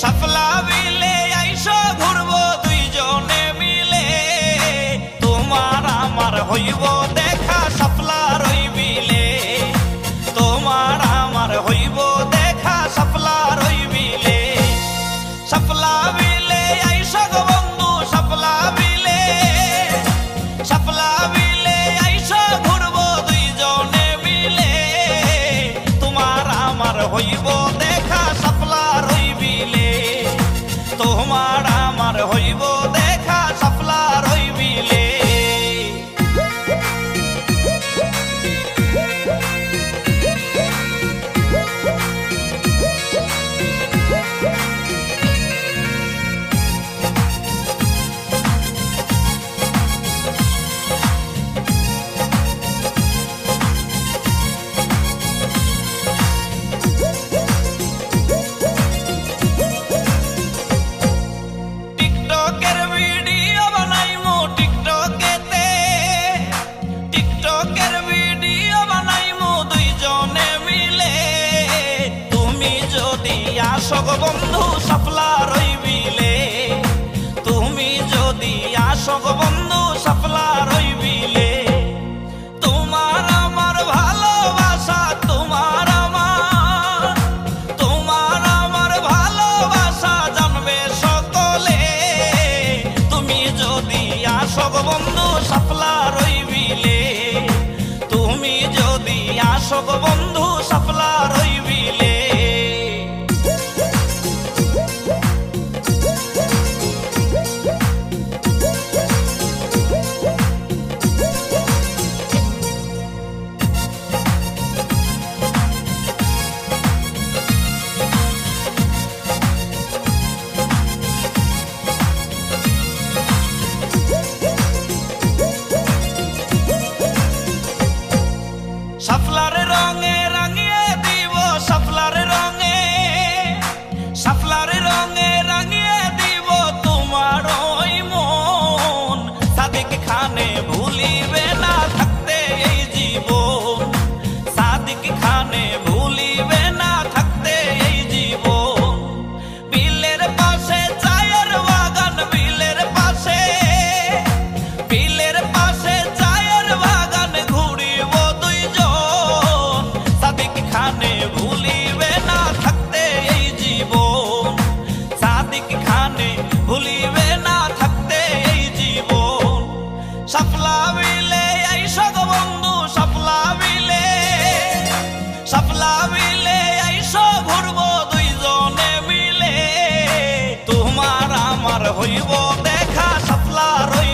সাফলা বিলে আইসো ঘুরবো দুইজনে মিলে। তোমার আমার হইব দেখা, সাফলা রইবিলে তোমার আমার হইব দেখা, সাফলা রইবিলে সাফলা বিলে আইসো গো বন্ধু, সাফলা বিলে সাফলা বিলে আইসো ঘুরবো দুইজনে মিলে। তোমার আমার হইব দেখা গো বন্ধু সাফলা রইবিলে। তুমি যদি আসো বন্ধু সাফলা বিলের পাশে চায়ের বাগান বিলের পাশে। বিলের পাশে চায়ের বাগান দুইজন। ভুলি দেশ ভরব দুইজনে মিলে। তোমার আমার হইব দেখা সাপলা রই